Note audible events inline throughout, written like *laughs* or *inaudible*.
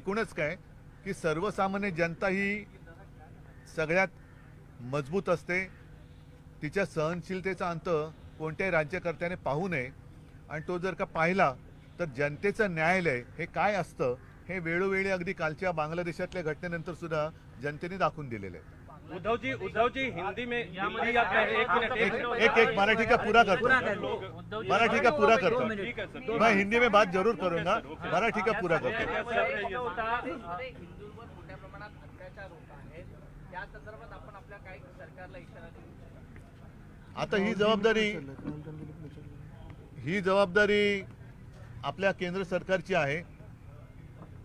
एकूणच काय की सर्वसामान्य जनता ही सगळ्यात मजबूत असते. तिच्या सहनशीलतेचा अंत कोणत्याही राज्यकर्त्याने पाहू नये. आणि तो जर का पाहिला तर जनतेचं न्यायालय हे काय असतं हे वेळोवेळी अगदी कालच्या बांगलादेशातल्या घटनेनंतर सुद्धा जनतेने दाखवून दिलेलं आहे. उद्धव जी उद्धव जी हिंदी में दिल्ली या एक मिनट एक एक एक मराठी का पूरा करता हूं। मराठी का पूरा करता हूं। ठीक है सर। मैं हिंदी में बात जरूर करूंगा। मराठी का पूरा करता हूं। देशामध्ये हिंदूंवर मोठ्या प्रमाणात अत्याचार होत आहेत. या संदर्भात आपण आपल्या काही सरकारला इशारा देऊ आता ही जबाबदारी ही जबाबदारी आपल्या केंद्र सरकारची आहे.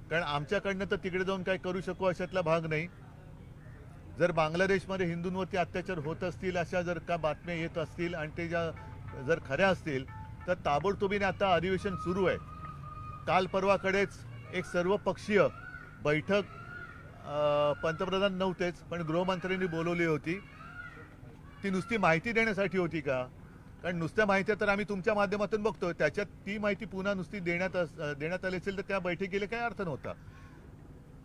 कारण आमच्याकडनं तर तिकडे जाऊन काय करू शकू अशातला भाग नाही. जर बांगलादेशमध्ये हिंदूंवरती अत्याचार होत असतील अशा जर का बातम्या येत असतील आणि ते ज्या जर खऱ्या असतील तर ताबडतोबीने आता अधिवेशन सुरू आहे. काल परवाकडेच एक सर्वपक्षीय बैठक पंतप्रधान नव्हतेच पण गृहमंत्र्यांनी बोलवली होती. ती नुसती माहिती देण्यासाठी होती का? कारण नुसत्या माहित्या तर आम्ही तुमच्या माध्यमातून बघतोय. त्याच्यात ती माहिती पुन्हा नुसती देण्यात अस- देण्यात आली असेल तर त्या बैठकीला काय अर्थ नव्हता.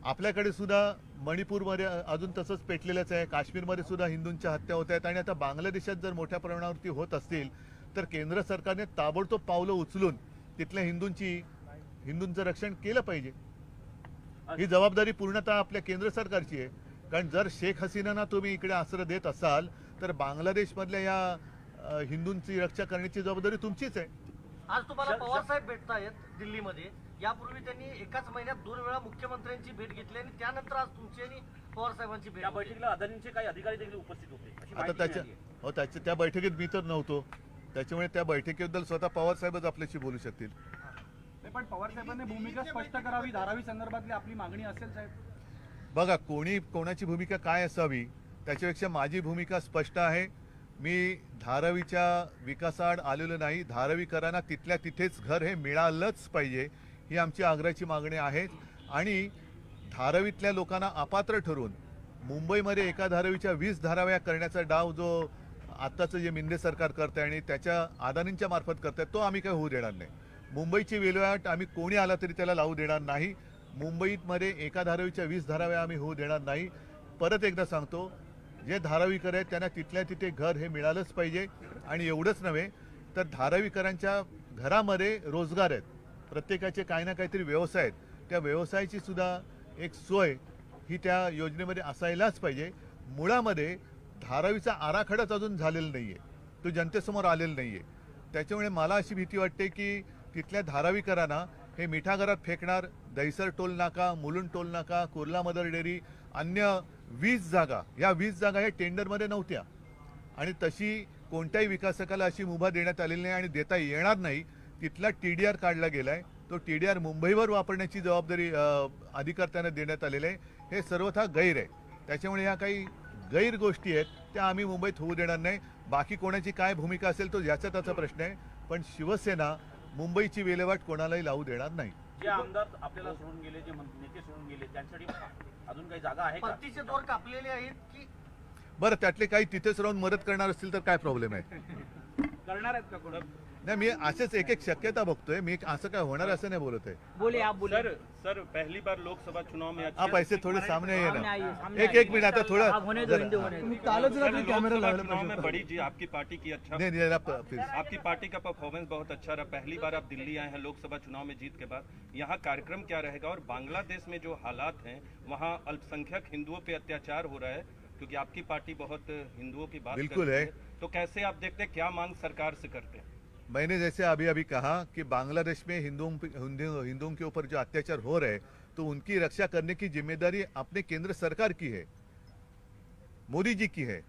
आपल्याकडे सुद्धा मणिपूरमध्ये अजून तसंच पेटलेलंच आहे. काश्मीरमध्ये सुद्धा हिंदूंच्या हत्या होत आहेत आणि आता बांगलादेशात जर मोठ्या प्रमाणावरती होत असतील तर केंद्र सरकारने ताबडतोब पावलं उचलून तिथल्या हिंदूंची हिंदूंचं रक्षण केलं पाहिजे. ही जबाबदारी पूर्णतः आपल्या केंद्र सरकारची आहे. कारण जर शेख हसीनांना तुम्ही इकडे आश्रय देत असाल तर बांगलादेशमधल्या या हिंदूंची रक्षा करण्याची जबाबदारी तुमचीच आहे. आज तुम्हाला पवार साहेब भेटतायत दिल्लीमध्ये. यापूर्वी त्यांनी एकाच महिन्यात दोन वेळा मुख्यमंत्र्यांची भेट घेतली आणि त्यानंतर आज तुमची आणि पवार साहेबांची भेट. बैठकीला अदानींचे काही अधिकारी देखील उपस्थित होते. अशी आता माहिती त्याच्या मिळाली. आहे. हो त्याच्या त्या बैठकीत मी तर नव्हतो. त्याच्यामुळे त्या बैठकीबद्दल स्वतः पवार साहेबच आपल्याशी बोलू शकतील. नाही, पण पवार साहेबांनी भूमिका स्पष्ट करावी धारावी संदर्भातली आपली मागणी असेल साहेब. बघा कोणी कोणाची भूमिका काय असावी त्याच्यापेक्षा माझी भूमिका स्पष्ट आहे. मी धारावीच्या विकासाआड आलेलो नाही. धारावीकरांना तिथल्या तिथेच घर हे मिळालंच पाहिजे. ही आमची आग्रहाची मागणी आहे आणि धारावीतल्या लोकांना अपात्र ठरून मुंबईमध्ये एका धारावीच्या वीस धाराव्या करण्याचा डाव जो आत्ताचं जे मिंदे सरकार करत आहे आणि त्याच्या अदानींच्या मार्फत करत आहे तो आम्ही काही होऊ देणार नाही. मुंबईची विल्हेवाट आम्ही कोणी आला तरी त्याला लावू देणार नाही. मुंबईमध्ये एका धारावीच्या वीस धाराव्या आम्ही होऊ देणार नाही. परत एकदा सांगतो जे धारावीकर आहेत त्यांना तिथल्या तिथे घर हे मिळालंच पाहिजे. आणि एवढंच नव्हे तर धारावीकरांच्या घरामध्ये रोजगार आहेत. प्रत्येकाचे काही ना काहीतरी व्यवसाय आहेत. त्या व्यवसायाची सुद्धा एक सोय ही त्या योजनेमध्ये असायलाच पाहिजे. मुळामध्ये धारावीचा आराखडाच अजून झालेला नाही आहे तो जनतेसमोर आलेला नाही आहे त्याच्यामुळे मला अशी भीती वाटते की तिथल्या धारावीकरांना हे मिठागरात फेकणार दहिसर टोल नाका मुलुंड टोल नाका कुर्ला मदर डेअरी अन्य वीस जागा या वीस जागा या टेंडरमध्ये नव्हत्या. आणि तशी कोणत्याही विकासकाला अशी मुभा देण्यात आलेली नाही आणि देता येणार नाही तिथला टी डी आर काढला गेलाय. तो टी डी आर मुंबईवर वापरण्याची जबाबदारी अधिकर्त्यांना देण्यात आलेली आहे. हे सर्वथा गैर आहे. त्याच्यामुळे ह्या काही गैर गोष्टी आहेत त्या आम्ही मुंबईत होऊ देणार नाही. बाकी कोणाची काय भूमिका असेल तो ज्याचा त्याचा प्रश्न आहे. पण शिवसेना मुंबईची विल्हेवाट कोणालाही लावू देणार नाही. जे आमदार आपल्याला सोडून गेले जे मं- नेते सोडून गेले त्यांच्यासाठी अजून काही जागा आहे का? परतीचे दोर कापलेले आहेत की बरं त्यातले काही तिथेच राहून मदत करणार असतील तर काय प्रॉब्लेम आहे? करणार आहेत का कोण? नाही मी असेच एक एक शक्यता बघतोय. मी असं काय होणार असं नाही बोलत आहे. बोले आप बोले. सर सर पहली बार लोकसभा चुनाव में आप ऐसे थोड़े सामने ये आइए, ना। सामने एक आइए। एक मिनिट आता थोडं आप होने दो जरा- होने दो। सर, लोकसभा चुनाव में बड़ी जी आपकी पार्टी की अच्छा नहीं नहीं आप प्लीज़ आपकी पार्टी का परफॉर्मेंस बहुत अच्छा रहा। पहली बार आप दिल्ली आए हैं लोकसभा चुनाव में जीत के बाद। यहाँ कार्यक्रम क्या रहेगा? और बांग्लादेश में जो हालात हैं वहाँ अल्पसंख्यक हिंदुओं पे अत्याचार हो रहा है क्योंकि आपकी पार्टी बहुत हिंदुओं की बात बिल्कुल करती है। तो कैसे आप देखते हैं क्या मांग सरकार से करते हैं? मैंने जैसे अभी अभी कहा कि बांग्लादेश में हिंदुओं हिंदुओं के ऊपर जो अत्याचार हो रहे तो उनकी रक्षा करने की ज़िम्मेदारी अपने केंद्र सरकार की है, मोदी जी की है।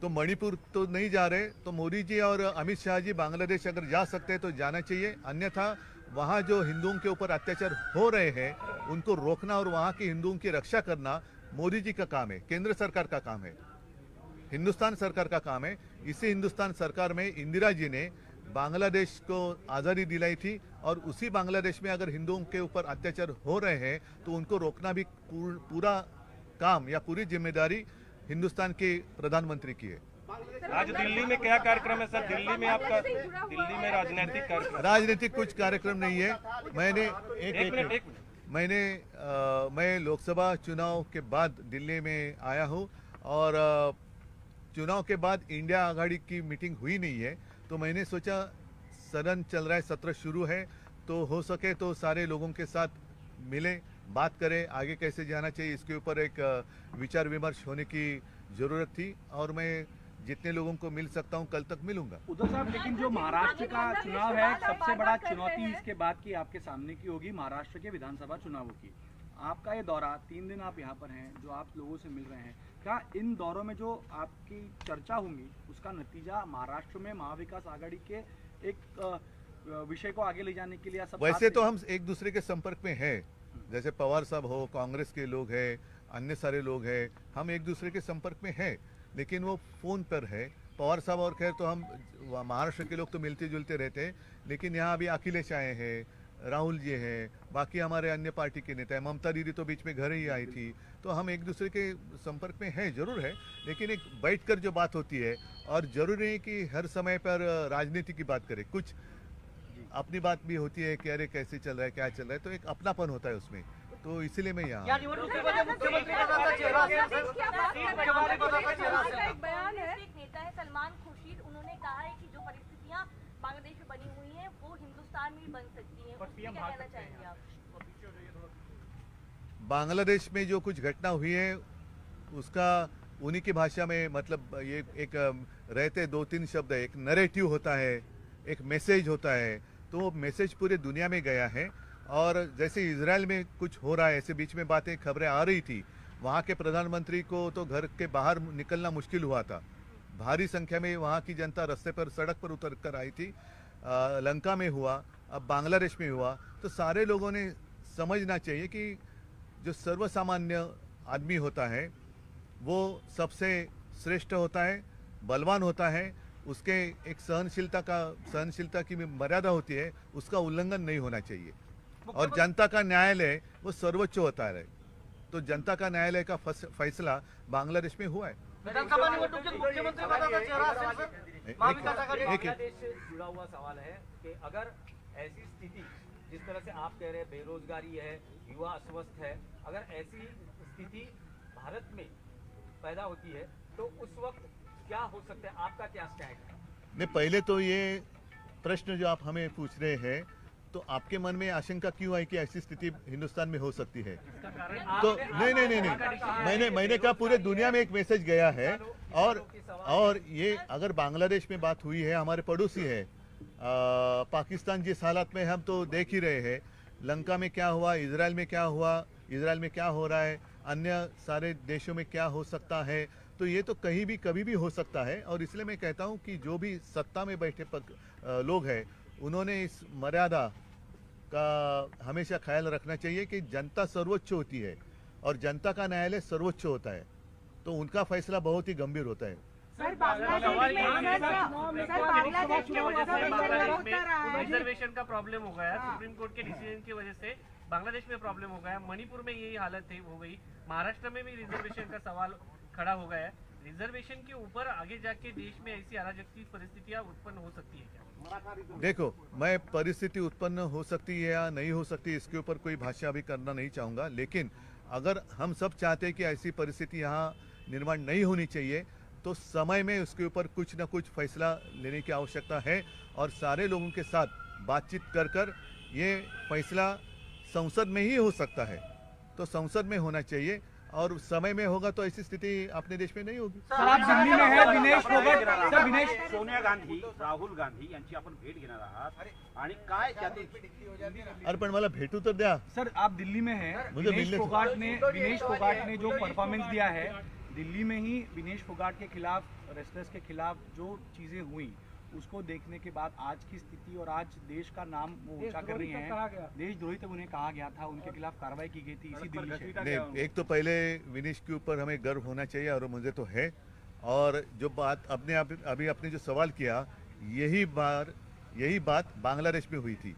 तो मणिपुर तो नहीं जा रहे तो मोदी जी और अमित शाह जी बांग्लादेश अगर जा सकते हैं तो जाना चाहिए। अन्यथा वहाँ जो हिंदुओं के ऊपर अत्याचार हो रहे हैं, उनको रोकना और वहाँ के हिंदुओं की रक्षा करना मोदी जी का काम है, केंद्र सरकार का काम है, हिंदुस्तान सरकार का काम है। इसी हिंदुस्तान सरकार में इंदिरा जी ने बांग्लादेश को आज़ादी दिलाई थी और उसी बांग्लादेश में अगर हिंदुओं के ऊपर अत्याचार हो रहे हैं तो उनको रोकना भी पूरा काम या पूरी ज़िम्मेदारी हिंदुस्तान के प्रधानमंत्री की है। आज दिल्ली में क्या कार्यक्रम है सर? दिल्ली में आपका दिल्ली में राजनीतिक कार्यक्रम। राजनीतिक कुछ कार्यक्रम नहीं है। मैंने एक एक मिनट एक मिनट। मैंने अ, मैं लोकसभा चुनाव के बाद दिल्ली में आया हूँ और अ, चुनाव के बाद इंडिया आघाड़ी की मीटिंग हुई नहीं है। तो मैंने सोचा, सदन चल रहा है, सत्र शुरू है तो हो सके तो सारे लोगों के साथ मिलें, बात करें, आगे कैसे जाना चाहिए, इसके ऊपर एक विचार विमर्श होने की ज़रूरत थी, और मैं जितने लोगों को मिल सकता हूँ, कल तक मिलूँगा। उद्धव साहब, लेकिन जो महाराष्ट्र का चुनाव है, सबसे बड़ा चुनौती इसके बाद की आपके सामने की होगी, महाराष्ट्र के विधानसभा चुनावों की। आपका ये दौरा, तीन दिन आप यहाँ पर हैं, जो आप लोगों से मिल रहे हैं क्या इन दौरों में जो आपकी चर्चा होंगी उसका नतीजा महाराष्ट्र में महाविकास आघाड़ी के एक विषय को आगे ले जाने के लिए सब वैसे तो हम एक दूसरे के संपर्क में हैं। जैसे पवार साहब हो कांग्रेस के लोग हैं अन्य सारे लोग हैं हम एक दूसरे के संपर्क में हैं। लेकिन वो फ़ोन पर है। पवार साहब और खैर तो हम महाराष्ट्र के लोग तो मिलते जुलते रहते हैं लेकिन यहाँ अभी अखिलेश आए हैं राहुल जी हैं बाकी हमारे अन्य पार्टी के नेता हैं। ममता दीदी तो बीच में घर ही आई थी। तो हम एक दूसरे के संपर्क में हैं ज़रूर है लेकिन एक बैठकर जो बात होती है और ज़रूरी है कि हर समय पर राजनीति की बात करें। कुछ अपनी बात भी होती है कि अरे कैसे चल रहा है क्या चल रहा है तो एक अपनापन होता है उसमें। तो इसीलिए मैं यहाँ हूँ। मुख्यमंत्री बन सकती हैं। क्या कहना चाहेंगे आप। बांग्लादेश में जो कुछ घटना हुई है उसका उन्हीं की भाषा में मतलब ये एक रहते दो तीन शब्द है। एक नरेटिव होता है एक मैसेज होता है। तो वो मैसेज पूरे दुनिया में गया है। और जैसे इसराइल में कुछ हो रहा है ऐसे बीच में बातें खबरें आ रही थी वहाँ के प्रधानमंत्री को तो घर के बाहर निकलना मुश्किल हुआ था। भारी संख्या में वहाँ की जनता रास्ते पर सड़क पर उतर कर आई थी। लंका में हुआ अब बांग्लादेश में हुआ तो सारे लोगों ने समझना चाहिए कि जो सर्वसामान्य आदमी होता है वो सबसे श्रेष्ठ होता है बलवान होता है उसके एक सहनशीलता का सहनशीलता की भी मर्यादा होती है उसका उल्लंघन नहीं होना चाहिए। और जनता का न्यायालय वो सर्वोच्च होता है। तो जनता का न्यायालय का फैसला बांग्लादेश में हुआ है। जुड़ा हुआ सवाल है कि अगर ऐसी स्थिति जिस तरह से आप कह रहे हैं बेरोजगारी है युवा अस्वस्थ है अगर ऐसी स्थिति भारत में पैदा होती है तो उस वक्त क्या हो सकता है? आपका क्या स्टैंड है? नहीं पहले तो ये प्रश्न जो आप हमें पूछ रहे हैं तो आपके मन में आशंका क्यों आई कि ऐसी स्थिति हिंदुस्तान में हो सकती है? तो नहीं नहीं नहीं नहीं। मैंने मैंने कहा पूरे दुनिया में एक मैसेज गया है और और ये अगर बांग्लादेश में बात हुई है हमारे पड़ोसी है आ, पाकिस्तान जिस हालात में हम तो देख ही रहे हैं। लंका में क्या हुआ इसराइल में क्या हुआ इसराइल में क्या हो रहा है अन्य सारे देशों में क्या हो सकता है तो ये तो कहीं भी कभी भी हो सकता है। और इसलिए मैं कहता हूँ कि जो भी सत्ता में बैठे पक, आ, लोग हैं उन्होंने इस मर्यादा का हमेशा ख्याल रखना चाहिए कि जनता सर्वोच्च होती है और जनता का न्यायालय सर्वोच्च होता है। तो उनका फैसला बहुत ही गंभीर होता है। सर है। रिजर्वेशन का प्रॉब्लम हो गया। सुप्रीम कोर्ट के डिसीज़न की वजह से बांग्लादेश में प्रॉब्लम हो गया मणिपुर में यही हालत है हो गई। महाराष्ट्र में भी रिजर्वेशन का सवाल खड़ा हो गया है। रिजर्वेशन के ऊपर आगे जाके देश में ऐसी अराजक की परिस्थितियाँ उत्पन्न हो सकती है क्या? देखो, मैं परिस्थिति उत्पन्न हो सकती है या नहीं हो सकती, इसके ऊपर कोई भाषा अभी करना नहीं चाहूँगा। लेकिन अगर हम सब चाहते हैं कि ऐसी परिस्थिति यहाँ निर्माण नहीं होनी चाहिए तो समय में उसके ऊपर कुछ ना कुछ फैसला लेने की आवश्यकता है और सारे लोगों के साथ बातचीत कर कर ये फैसला संसद में ही हो सकता है। तो संसद में होना चाहिए। और समय में होगा तो ऐसी स्थिति अपने देश में नहीं होगी। सर आप दिल्ली में है विनेश फोगट सर विनेश सोनिया गांधी राहुल गांधी यांची आपण भेट घेणार आहात. आणि काय अरे पण मला भेटू तर द्या. सर आप दिल्ली में है मुझे विनेश फोगाट ने विनेश फोगाट ने जो परफॉर्मेंस दिया है दिल्ली में ही विनेश फोगाट के खिलाफ रेस्टर्स के खिलाफ जो चीज़ें हुई उसको देखने के बाद आज की स्थिति और आज देश का नाम वो ऊँचा कर रही हैं। देशद्रोही तक उन्हें कहा गया था उनके खिलाफ कार्रवाई की गई थी इसी दिल्ली से। एक तो पहले विनीश के ऊपर हमें गर्व होना चाहिए और मुझे तो है। और जो बात अपने आप अभी आपने जो सवाल किया यही बार यही बात बांग्लादेश में हुई थी।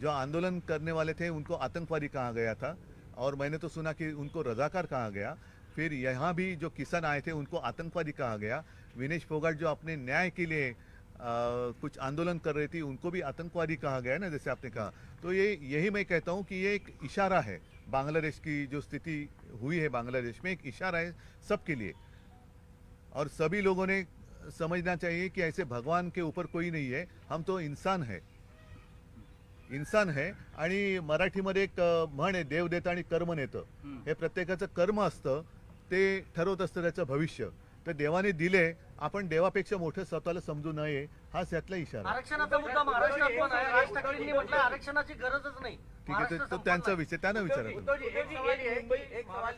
जो आंदोलन करने वाले थे उनको आतंकवादी कहा गया था और मैंने तो सुना कि उनको रजाकार कहा गया। फिर यहाँ भी जो किसान आए थे उनको आतंकवादी कहा गया। विनेश फोगाट जो अपने न्याय के लिए कुछ आंदोलन कर रही थी उनको भी आतंकवादी कहा गया है ना जैसे आपने कहा। तो ये यही मैं कहता हूँ कि ये एक इशारा है बांग्लादेश की जो स्थिति हुई है बांग्लादेश में एक इशारा है सबके लिए। और सभी लोगों ने समझना चाहिए कि ऐसे भगवान के ऊपर कोई नहीं है हम तो इंसान है। इंसान आहे आणि मराठीमध्ये एक म्हण आहे देव देतं आणि कर्म नेतं। हे प्रत्येकाचं कर्म असतं ते ठरवत असतं त्याचं भविष्य। तर देवाने दिले आपण देवापेक्षा मोठं स्वतःला समजू नये हाच यातला इशारा आहे. आरक्षणाचा मुद्दा महाराष्ट्रात पण आहे राज ठाकरेंनी म्हटलं आरक्षणाची गरजच नाही ठीक आहे ते- तो त्यांचा आहे. विषय त्यांना विचारा तुम्ही. उद्धव जी, एक सवाल ये है मुंबई कि- एक सवाल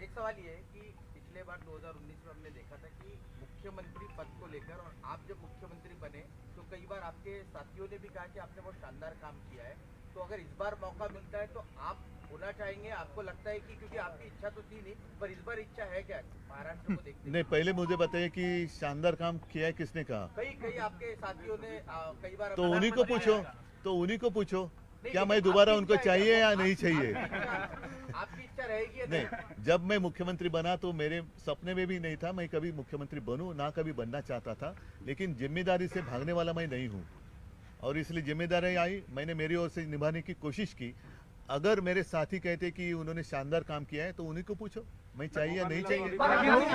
एक सवाल ये है कि पिछले बार 2019 में हमने देखा था कि मुख्यमंत्री पद को लेकर और आप जब मुख्यमंत्री बने तो कई बार आपके साथियों ने भी कहा कि आपने बहुत शानदार काम किया है तो अगर इस बार मौका मिलता है तो आप होना चाहेंगे आपको लगता है कि क्योंकि आपकी इच्छा तो थी नहीं पर इस बार इच्छा है क्या महाराष्ट्र को देखते नहीं पहले मुझे बताइए कि शानदार काम किया है किसने कहा? कई कई आपके साथियों ने कई बार तो उन्हीं को पूछो तो उन्हीं को पूछो क्या मैं दोबारा उनको चाहिए या नहीं चाहिए? आपकी इच्छा रहेगी नहीं? जब मैं मुख्यमंत्री बना तो मेरे सपने में भी नहीं था मैं कभी मुख्यमंत्री बनूं ना कभी बनना चाहता था लेकिन ज़िम्मेदारी से भागने वाला मैं नहीं हूँ। और इसलिए ज़िम्मेदारी आई। मैंने मेरी ओर से निभाने की कोशिश की। अगर मेरे साथी कहते कि उन्होंने शानदार काम किया है तो उन्हीं को पूछो। मैं चाहिए या नहीं चाहिए?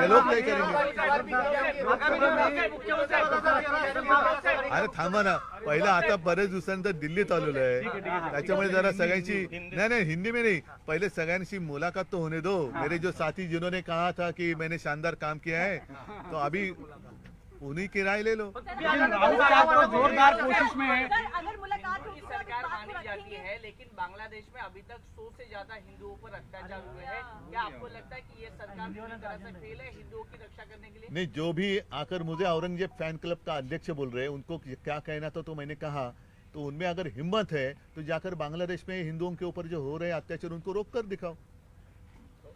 लोग तय करेंगे? अरे थांबा ना। पहिला आता बरेच दिवसानंतर दिल्लीत आलेलो आहे। त्याच्यामुळे जरा सगळ्यांची नाही नाही, हिंदी में नहीं. पहले सगळ्यांशी मुलाकात तो होने दो. मेरे जो साथी जिन्होंने कहा था कि मैंने शानदार काम किया है तो अभी उन्हीं की राय ले लो। राहुल तो जोरदार कोशिश में है। अगर अगर मुलाकात होगी तो सरकार मानी जाती है लेकिन बांग्लादेश में अभी तक सौ से ज़्यादा हिंदुओं पर अत्याचार हुए हैं। क्या आपको लगता है कि ये सरकार पूरी तरह से फेल है हिंदुओं की रक्षा करने के लिए? नहीं जो भी आकर मुझे औरंगज़ेब फ़ैन क्लब का अध्यक्ष बोल रहे हैं उनको क्या कहना था तो मैंने कहा तो उनमें अगर हिम्मत है तो जाकर बांग्लादेश में हिंदुओं के ऊपर जो हो रहे हैं अत्याचार उनको रोक कर दिखाओ।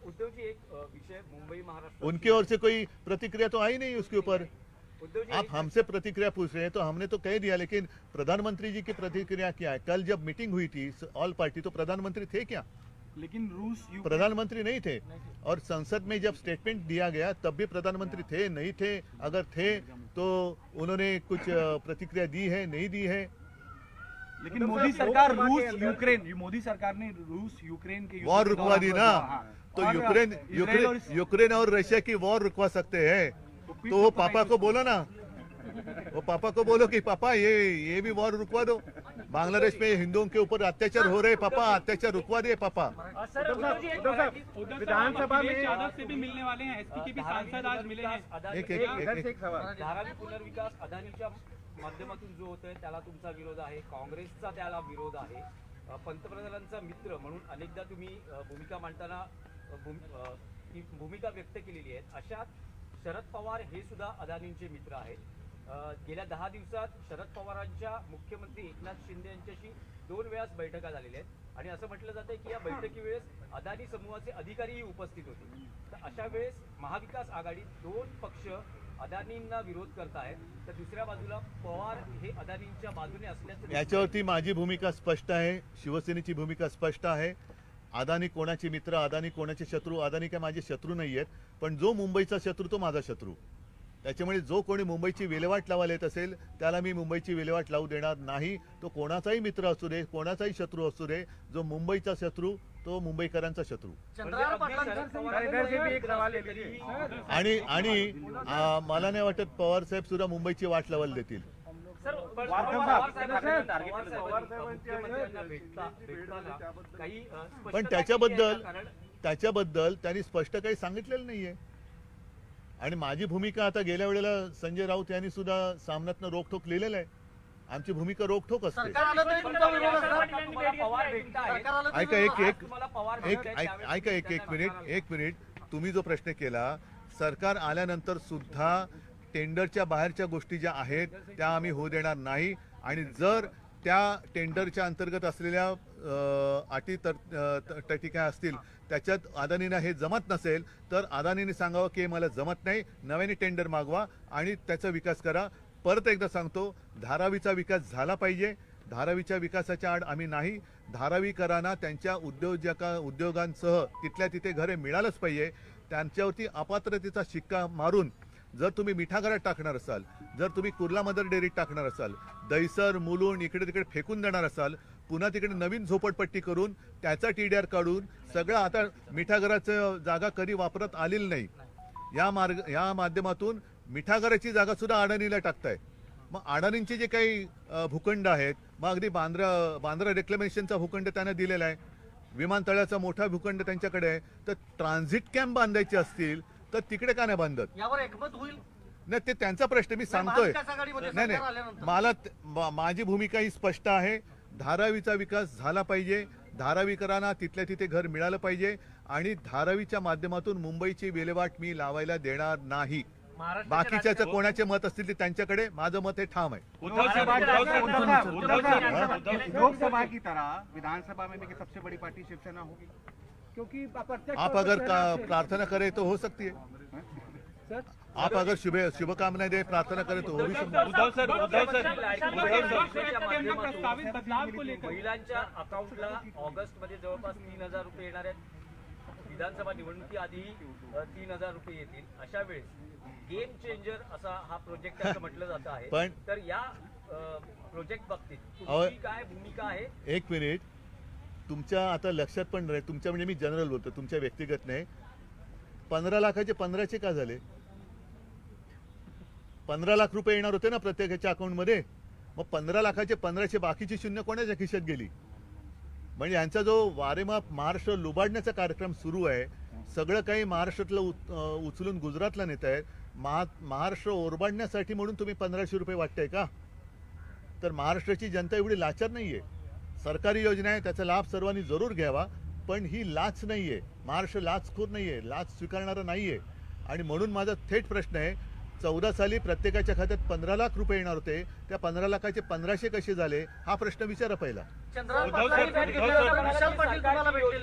उद्धव जी एक विषय मुंबई महाराष्ट्र उनकी ओर से कोई प्रतिक्रिया तो आई नहीं उसके ऊपर? आप हमसे प्रतिक्रिया पूछ रहे हैं तो हमने तो कह दिया लेकिन प्रधानमंत्री जी की प्रतिक्रिया क्या है? कल जब मीटिंग हुई थी ऑल पार्टी तो प्रधानमंत्री थे क्या? लेकिन रूस प्रधानमंत्री नहीं थे। और संसद में जब स्टेटमेंट दिया गया तब भी प्रधानमंत्री थे नहीं थे। अगर थे तो उन्होंने कुछ प्रतिक्रिया दी है नहीं दी है? लेकिन मोदी सरकार रूस यूक्रेन मोदी सरकार ने रूस यूक्रेन के वॉर रुकवा दी ना। हाँ। तो यूक्रेन यूक्रेन यूक्रेन और रशिया की वॉर रुकवा सकते हैं। तो वो पापा को बोलो ना। वो पापा को बोलो कि पापा ये ये भी वॉर रुकवा दो। बांग्लादेश में हिंदुओं के ऊपर अत्याचार हो रहे पापा अत्याचार रुकवा दिए पापा। विधानसभा में यादव से भी मिलने वाले हैं एसपी के भी सांसद आज मिले हैं। एक एक एक, एक धारावी पुनर्विकास अदानीच्या माध्यमातून जो होतोय त्याला तुमचा विरोध आहे. काँग्रेसचा त्याला विरोध आहे. पंतप्रधानांचा मित्र म्हणून अनेकदा तुम्ही भूमिका मांडताना ही भूमिका व्यक्त केलेली आहे. अशात शरद पवार हे सुद्धा अदानींचे मित्र आहेत. गेल्या दहा दिवसात शरद पवारांच्या मुख्यमंत्री एकनाथ शिंदे यांच्याशी दोन वेळाच बैठका झालेल्या आहेत. आणि असं म्हटलं जातंय की या बैठकीवेळेस अदानी समूहाचे अधिकारीही उपस्थित होते. तर अशा वेळेस महाविकास आघाडी दोन पक्ष अदानींना विरोध करतायत तर दुसऱ्या बाजूला पवार हे अदानींच्या बाजूने असल्याचं. याच्यावरती माझी भूमिका स्पष्ट आहे. शिवसेनेची भूमिका स्पष्ट आहे. अदानी कोणाचे मित्र अदानी कोणाचे शत्रू अदानी काय माझे शत्रू नाही आहेत पण जो मुंबईचा शत्रू तो माझा शत्रू. त्याच्यामुळे जो कोणी मुंबईची विल्हेवाट लावायला येत असेल त्याला मी मुंबईची विल्हेवाट लावू देणार नाही. तो कोणाचाही मित्र असू दे कोणाचाही शत्रू असू दे जो मुंबईचा शत्रू तो मुंबईकरांचा शत्रू. आणि आणि मला नाही वाटत पवार साहेब सुद्धा मुंबईची वाट लावायला देतील. सर पण त्याच्याबद्दल त्याच्याबद्दल त्यांनी स्पष्ट काही सांगितलेलं नाहीये. आणि माझी भूमिका आता गेल्या वेळेला संजय राऊत यांनी सुद्धा सामन्यातनं रोखोक लिहिलेलं आहे. आमची भूमिका रोखोक असते. ऐका एक एक ऐक- एक एक मिनिट एक मिनिट. तुम्ही जो प्रश्न केला सरकार आल्यानंतर सुद्धा टेंडरच्या बाहेरच्या गोष्टी ज्या आहेत त्या आम्ही होऊ देणार नाही. आणि जर त्या टेंडरच्या अंतर्गत असलेल्या अटी तर अ, असतील त्याच्यात अदानीनं हे जमत नसेल तर अदानीने सांगावं की हे मला जमत नाही नव्याने टेंडर मागवा आणि त्याचा विकास करा. परत एकदा सांगतो धारावीचा विकास झाला पाहिजे. धारावीच्या विकासाच्या आड आम्ही नाही. धारावीकरांना त्यांच्या उद्योजका उद्योगांसह तिथल्या तिथे घरे मिळालंच पाहिजे. त्यांच्यावरती अपात्रतेचा शिक्का मारून जर तुम्ही मिठागरात टाकणार असाल जर तुम्ही कुर्ला मदर डेअरीत टाकणार असाल दैसर मुलुंड इकडे तिकडे फेकून देणार असाल पुन्हा तिकडे नवीन झोपडपट्टी करून त्याचा टी डी आर काढून सगळं आता मिठागराचं जागा कधी वापरत आलेली नाही. या मार्ग या माध्यमातून मिठागराची जागा सुद्धा अडाणीला टाकताय. मग अडाणींचे जे काही भूखंड आहेत मग अगदी बांद्रा बांद्रा रेक्लेमेशनचा भूखंड त्यांना दिलेला आहे. विमानतळाचा मोठा भूखंड त्यांच्याकडे आहे. तर ट्रान्झिट कॅम्प बांधायचे असतील तर तिकडे का नाही बांधत? यावर एकमत होईल? नाही ते त्यांचा प्रश्न मी सांगतोय महाविकास आघाडीमध्ये नाही सरकार नाही आल्यानंतर. मला त- मा- माझी भूमिका ही स्पष्ट आहे. धारावीचा विकास झाला पाहिजे. धारावीकरांना तिथल्या तिथे घर मिळालं पाहिजे. आणि धारावीच्या माध्यमातून मुंबईची विल्हेवाट मी लावायला देणार नाही. महाराष्ट्राच्या राजकारणात- कोणाचे मत असतील ते त्यांच्याकडे माझं मत हे ठाम आहे. उद्धव उद्धव उद्धव उद्धव उद्धव लोकसभा की तरह विधानसभा में भी सबसे बड़ी पार्टी शिवसेना होगी। क्योंकि आप अगर प्रार्थना करें तो हो सकती है। आप अगर शुभ शुभकामनाएँ दे प्रार्थना करें तो हो भी सकती है। उद्धव सर उद्धव सर महिलांच्या अकाउंटला ऑगस्ट मध्ये जवळपास तीन हज़ार रुपये येणार आहेत. विधानसभा निवडणुकी आधी तीन हज़ार रुपये येतील. अशा वेळेस गेम चेंजर असा हा प्रोजेक्ट असं *laughs* म्हटलं जात आहे. तर या प्रोजेक्ट बाबतीत काय भूमिका आहे? एक मिनिट. तुमच्या आता लक्षात पण नाही तुमच्या म्हणजे मी जनरल बोलतो तुमच्या व्यक्तिगत नाही. पंधरा लाखाचे पंधराचे का झाले? पंधरा लाख रुपये येणार होते ना प्रत्येकाच्या अकाउंटमध्ये मग पंधरा लाखाचे पंधराशे बाकीची शून्य कोणाच्या खिशात गेली? म्हणजे यांचा जो वारेमाप महाराष्ट्र लुबाडण्याचा कार्यक्रम सुरू आहे सगळं काही महाराष्ट्रातलं उचलून गुजरातला नेत आहे महा महाराष्ट्र ओरबाडण्यासाठी म्हणून तुम्ही पंधराशे रुपये वाटताय का? तर महाराष्ट्राची जनता एवढी लाचार नाही आहे सरकारी योजना आहे त्याचा लाभ सर्वांनी जरूर घ्यावा पण ही लाच नाहीये. महाराष्ट्र लाचखोर नाहीये लाच स्वीकारणारा नाहीये. आणि म्हणून माझा थेट प्रश्न आहे चौदा साली प्रत्येकाच्या खात्यात पंधरा लाख रुपये येणार होते त्या पंधरा लाखाचे पंधराशे कसे झाले हा प्रश्न विचारा पहिला. आहे.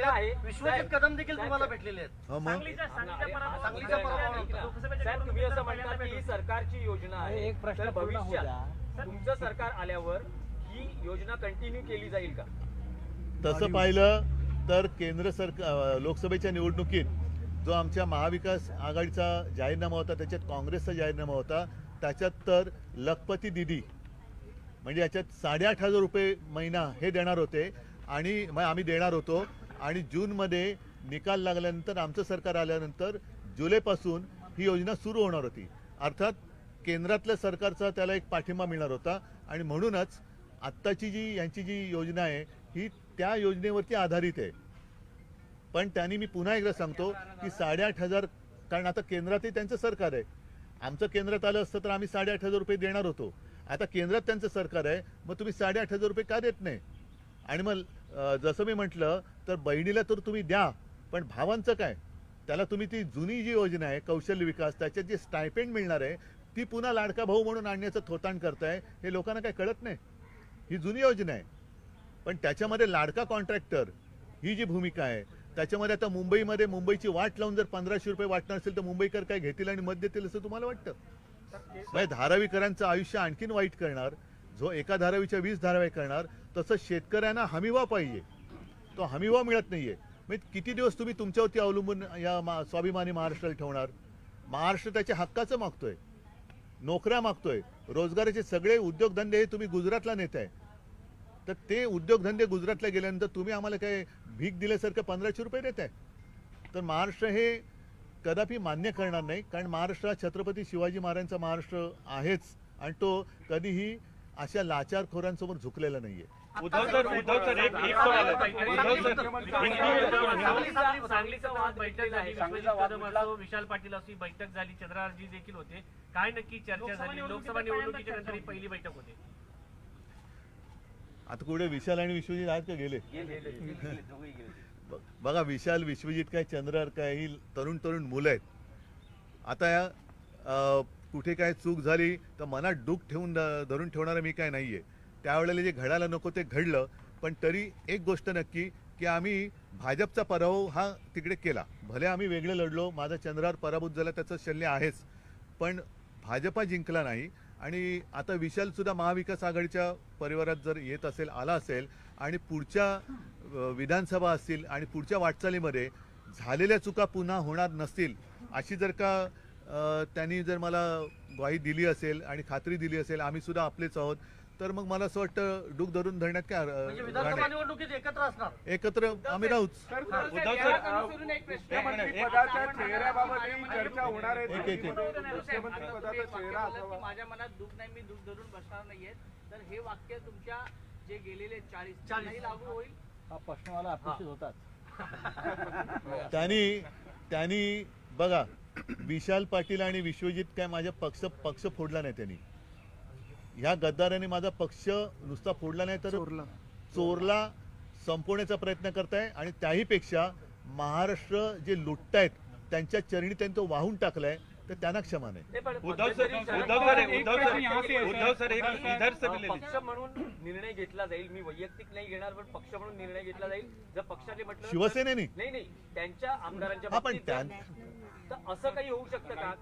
आहे. विश्वजित कदम देखील तुम्हाला भेटलेले आहेत. सरकारची योजना आहे. एक प्रश्न भविष्यात तुमचं सरकार आल्यावर ही योजना कंटिन्यू केली जाईल का? तसं पाहिलं तर केंद्र सरकार लोकसभेच्या निवडणुकीत जो आमच्या महाविकास आघाडीचा जाहीरनामा होता त्याच्यात काँग्रेसचा जाहीरनामा होता त्याच्यात तर लखपती दिदी म्हणजे याच्यात साडेआठ हजार रुपये महिना हे देणार होते आणि मग आम्ही देणार होतो. आणि जूनमध्ये निकाल लागल्यानंतर आमचं सरकार आल्यानंतर जुलैपासून ही योजना सुरू होणार होती. अर्थात केंद्रातल्या सरकारचा त्याला एक पाठिंबा मिळणार होता. आणि म्हणूनच आत्ताची जी यांची जी योजना आहे ही त्या योजनेवरती आधारित आहे. पण त्यांनी मी पुन्हा एकदा सांगतो की साडेआठ हजार कारण आता केंद्रातही त्यांचं सरकार आहे. आमचं केंद्रात आलं असतं तर आम्ही साडेआठ हजार रुपये देणार होतो. आता केंद्रात त्यांचं सरकार आहे मग तुम्ही साडेआठ हजार रुपये का देत नाही? आणि मग जसं मी म्हटलं तर बहिणीला तर तुम्ही द्या पण भावांचं काय? त्याला तुम्ही ती जुनी जी योजना आहे कौशल्य विकास त्याच्यात जे स्टायपेंड मिळणार आहे ती पुन्हा लाडका भाऊ म्हणून आणण्याचं थोतांड करताय हे लोकांना काय कळत नाही? ही जुनी योजना आहे. पण त्याच्यामध्ये लाडका कॉन्ट्रॅक्टर ही जी भूमिका आहे त्याच्यामध्ये आता मुंबईमध्ये मुंबईची वाट लावून जर पंधराशे रुपये वाटणार असेल तर मुंबईकर काय घेतील आणि मत देतील असं तुम्हाला वाटतं? म्हणजे धारावीकरांचं आयुष्य आणखीन वाईट करणार जो एका धारावीच्या वीस धारावी करणार तसं शेतकऱ्यांना हमीभाव पाहिजे. तो हमीभाव मिळत नाहीये. म्हणजे किती दिवस तुम्ही तुमच्यावरती अवलंबून या मा- स्वाभिमानी महाराष्ट्राला ठेवणार? महाराष्ट्र त्याच्या हक्काचं मागतोय. नोकऱ्या मागतोय. रोजगाराचे सगळे उद्योगधंदे हे तुम्ही गुजरातला नेताय. तर ते उद्योगधंदे गुजरातला गेल्यानंतर तुम्ही आम्हाला काय भीक दिल्यासारखं पंधराशे रुपये देत आहे तर महाराष्ट्र हे कदापि मान्य करणार नाही कारण महाराष्ट्र हा छत्रपती शिवाजी महाराजांचा महाराष्ट्र आहेच. आणि तो कधीही अशा लाचारखोरांसमोर झुकलेला नाही आहे उद्धव सर उद्धव सर एक एक सवाल आहे. उद्धव सर सांगली- सांगलीचा वाद बैठक झाली. सांगलीचा विश्वजित वाद विशाल पाटील ही बैठक झाली. चंद्राजी देखील होते. काय नक्की चर्चा झाली? लोकसभा निवडणुकीच्या नंतर ही पहिली बैठक होते. आता कुठे विशाल आणि विश्वजित आहेत का गेले? बघा विशाल विश्वजित काय चंद्रर काय ही तरुण तरुण मुलं आहेत. आता या कुठे काय चूक झाली तर मनात डूक ठेवून धरून ठेवणारं मी काय नाहीये. त्यावेळेला जे घडायला नको ते घडलं पण तरी एक गोष्ट नक्की की आम्ही भाजपचा पराभव हा तिकडे केला. भले आम्ही वेगळे लढलो माझा चंद्रावर पराभूत झाला त्याचं शल्य आहेच. पण भाजपा जिंकला नाही आणि आता विशालसुद्धा महाविकास आघाडीच्या परिवारात जर येत असेल आला असेल आणि पुढच्या विधानसभा असतील आणि पुढच्या वाटचालीमध्ये झालेल्या चुका पुन्हा होणार नसतील अशी जर का त्यांनी जर मला ग्वाही दिली असेल आणि खात्री दिली असेल आम्हीसुद्धा आपलेच आहोत. तर मग मला असं वाटतं डूक धरून धरण्यात काय म्हणजे राहणार? निवडणुकीत एकत्र असणार. एकत्र आम्ही राहूच. माझ्या मनात दुःख नाही मी दुःख धरून बसणार नाहीये. तर हे वाक्य तुमच्या जे गेलेले चाळीस चाळीस. लागू होईल. हा प्रश्न मला अपेक्षित होताच. *laughs* त्यांनी त्यांनी बघा विशाल पाटील आणि विश्वजित काय माझ्या पक्ष पक्ष फोडला नाही त्यांनी. ह्या गद्दाराने माझा पक्ष नुसता फोडला नाही तर चोरला. संपवण्याचा प्रयत्न करताय आणि त्याहीपेक्षा महाराष्ट्र जे लुटतायत त्यांच्या चरणी त्यांनी तो वाहून टाकलाय तर त्यांना क्षमा नाही. नाही, पण उद्धव सर मध्यंतरी Uddhav sir Uddhav sir Uddhav sir एक इधर से भी ले पक्ष म्हणून निर्णय घेतला जाईल मी वैयक्तिक नाही घेणार पण पक्ष म्हणून निर्णय घेतला जाईल. जर पक्षाने म्हटलं शिवसेनेने. नाही नाही त्यांच्या आमदारांच्या तर असं काही होऊ शकतं का?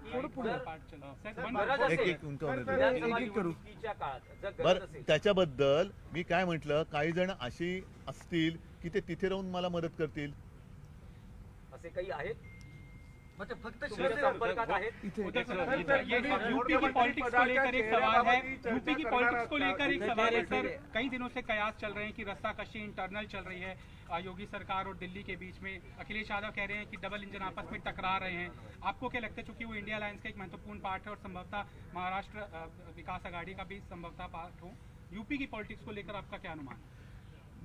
जर त्याच्याबद्दल मी काय म्हटलं काही जण अशी असतील की ते तिथे राहून मला मदत करतील. असे काही आहेत? मग फक्त संपर्कात आहेत. यूपी की पॉलिटिक्स को लेकर एक सवाल है। यूपी की पॉलिटिक्स को लेकर एक सवाल है। सर कई दिनों से कयास चल रहे हैं कि रस्ता कशी इंटरनल चल रही है। योगी सरकार और दिल्ली के बीच में अखिलेश यादव कह रहे हैं कि डबल इंजन आपस में टकरा रहे हैं। आपको क्या लगता है चूँकि वो इंडिया अलायंस का एक महत्वपूर्ण पार्ट है और संभवतः महाराष्ट्र विकास अघाड़ी का भी संभवतः पार्ट हो यूपी की पॉलिटिक्स को लेकर आपका क्या अनुमान है?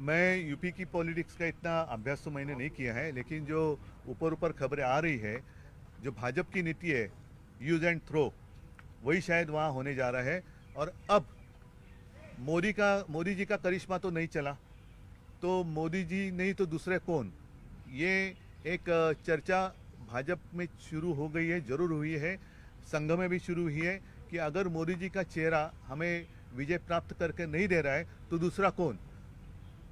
मैं यूपी की पॉलिटिक्स का इतना अभ्यास तो मैंने नहीं किया है लेकिन जो ऊपर ऊपर खबरें आ रही है जो भाजपा की नीति है यूज़ एंड थ्रो वही शायद वहाँ होने जा रहा है। और अब मोदी का, मोदी जी का करिश्मा तो नहीं चला। तो मोदी जी नहीं तो दूसरे कौन? ये एक, चर्चा भाजपा में शुरू हो गई है, ज़रूर हुई है। संघ में भी शुरू हुई है कि अगर मोदी जी का चेहरा हमें विजय प्राप्त करके नहीं दे रहा है तो दूसरा कौन?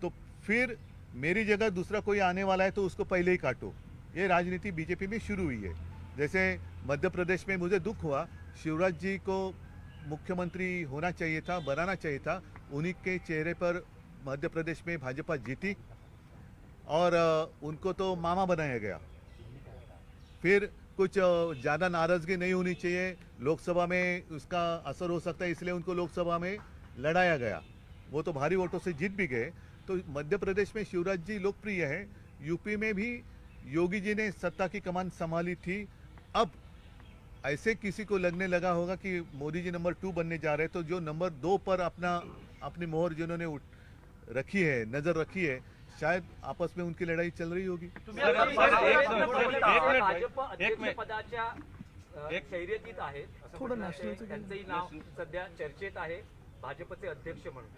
तो फिर मेरी जगह दूसरा कोई आने वाला है तो उसको पहले ही काटो। ये राजनीति बीजेपी में शुरू हुई है। जैसे मध्य प्रदेश में मुझे दुख हुआ, शिवराज जी को मुख्यमंत्री होना चाहिए था, बनाना चाहिए था, उन्हीं के चेहरे पर मध्य प्रदेश में भाजपा जीती और उनको तो मामा बनाया गया। फिर कुछ ज़्यादा नाराज़गी नहीं होनी चाहिए, लोकसभा में उसका असर हो सकता है, इसलिए उनको लोकसभा में लड़ाया गया। वो तो भारी वोटों से जीत भी गए। तो मध्य प्रदेश में शिवराज जी लोकप्रिय है, यूपी में भी योगी जी ने सत्ता की कमान संभाली थी अब ऐसे किसी को लगने लगा होगा कि मोदी जी नंबर टू बनने जा रहे हैं तो जो नंबर दो पर अपना अपनी मोहर जिन्होंने रखी है नज़र रखी है शायद आपस में उनकी लड़ाई चल रही होगी। शर्यतीत आहेत. असं त्यांचंही नाव सध्या चर्चेत आहे भाजपचे अध्यक्ष म्हणून.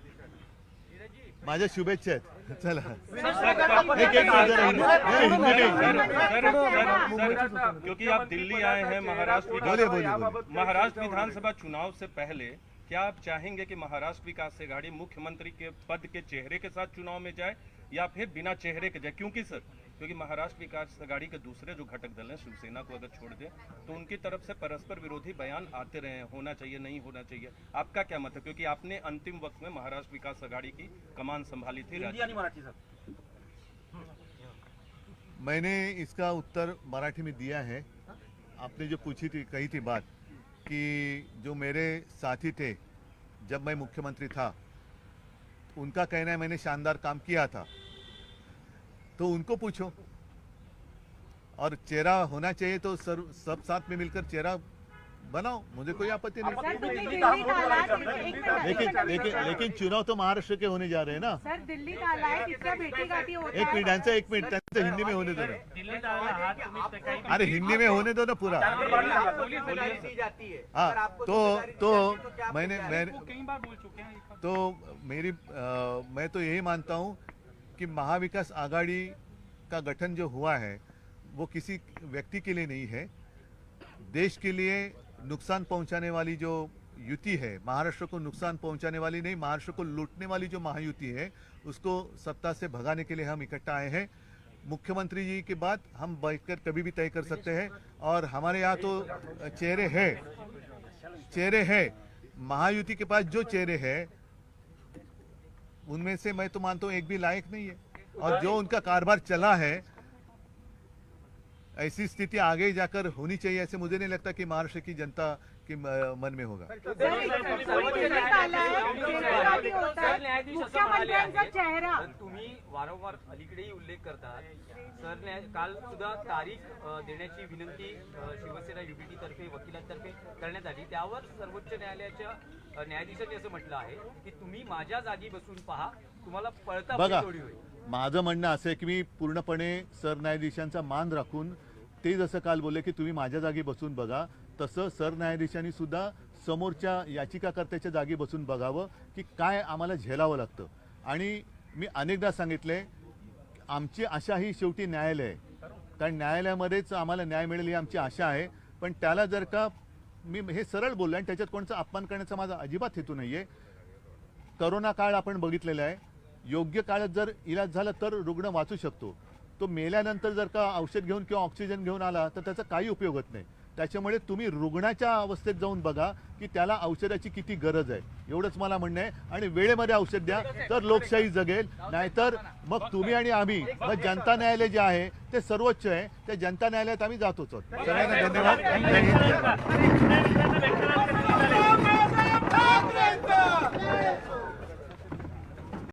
माझ्या शुभेच्छा आहेत. चला. एक एक क्योंकि आप दिल्ली आए हैं महाराष्ट्र। महाराष्ट्र विधानसभा चुनाव से पहले क्या आप चाहेंगे कि महाराष्ट्र विकास से गाड़ी मुख्यमंत्री के पद के चेहरे के साथ चुनाव में जाए या फिर बिना चेहरे के जाए? क्योंकि सर क्योंकि महाराष्ट्र विकास अघाड़ी के दूसरे जो घटक दल हैं शिवसेना को अगर छोड़ दें तो उनकी तरफ़ से परस्पर विरोधी बयान आते रहे हैं होना चाहिए नहीं होना चाहिए। आपका क्या मत है? क्योंकि आपने अंतिम वक्त में महाराष्ट्र विकास अघाड़ी की कमान संभाली थी मैंने इसका उत्तर मराठी में दिया है। आपने जो पूछी थी कही थी बात कि जो मेरे साथी थे जब मैं मुख्यमंत्री था उनका कहना है मैंने शानदार काम किया था। तो उनको पूछो। और चेहरा होना चाहिए तो सर, सब साथ में मिलकर चेहरा बनाओ मुझे कोई आपत्ति नहीं। लेकिन लेकिन लेकिन चुनाव तो महाराष्ट्र के होने जा रहे हैं ना। सर दिल्ली का एक मिनट ऐसा एक मिनट ऐसा हिंदी में होने दो ना। अरे हिंदी में होने दो ना पूरा। हाँ तो तो मैंने मैं तो मेरी मैं तो यही मानता हूँ कि महाविकास आघाड़ी का गठन जो हुआ है, वो किसी व्यक्ति के लिए नहीं है। देश के लिए नुकसान पहुँचाने वाली जो युति है, महाराष्ट्र को नुकसान पहुँचाने वाली नहीं, महाराष्ट्र को लूटने वाली जो महायुति है, उसको सत्ता से भगाने के लिए हम इकट्ठा आए हैं। मुख्यमंत्री जी की बात हम बैठकर कभी भी तय कर सकते हैं। और हमारे यहाँ तो चेहरे हैं चेहरे हैं। महायुति के पास जो चेहरे हैं उनमें से मैं तो मानता हूँ एक भी लायक नहीं है। और जो उनका कारोबार चला है ऐसी स्थिति आगे जाकर होनी चाहिए ऐसे मुझे नहीं लगता कि महाराष्ट्र की जनता के म- मन में होगा चेहरा तुम्ही वारंवार अलीकडेही उल्लेख करतात सर काल सुद्धा तारीख देण्याची विनंती शिवसेना युबीटी तर्फे वकिलांतर्फे करण्यात आली त्यावर सर्वोच्च न्यायालयाच्या न्यायाधीशांनी असं म्हटलं आहे की तुम्ही माझ्या जागी बसून पहा तुम्हाला पळता बघा माझं म्हणणं असं आहे की मी पूर्णपणे सरन्यायाधीशांचा मान राखून ते जसं काल बोलले की तुम्ही माझ्या जागी बसून बघा तसं सरन्यायाधीशांनी सुद्धा समोरच्या याचिकाकर्त्याच्या जागी बसून बघावं की काय आम्हाला झेलावं लागतं. आणि मी अनेकदा सांगितले आमची आशा ही शेवटी न्यायालय आहे. कारण न्यायालयामध्येच आम्हाला न्याय मिळेल ही आमची आशा आहे. पण त्याला जर का मी हे सरळ बोललो आणि त्याच्यात कोणाचा अपमान करण्याचा माझा अजिबात हेतू नाही आहे करोना काळ आपण बघितलेला आहे. योग्य काळात जर इलाज झाला तर रुग्ण वाचू शकतो. तो मेल्यानंतर जर का औषध घेऊन किंवा ऑक्सिजन घेऊन आला तर त्याचा काही उपयोग होत नाही. त्याच्यामुळे तुम्ही रुग्णाच्या अवस्थेत जाऊन बघा की त्याला औषधाची किती गरज आहे. एवढंच मला म्हणणं आहे. आणि वेळेमध्ये औषध द्या तर लोकशाही जगेल. नाहीतर मग तुम्ही आणि आम्ही मग जनता न्यायालय जे आहे ते सर्वोच्च आहे. त्या जनता न्यायालयात आम्ही जातोच. सगळ्यांना धन्यवाद.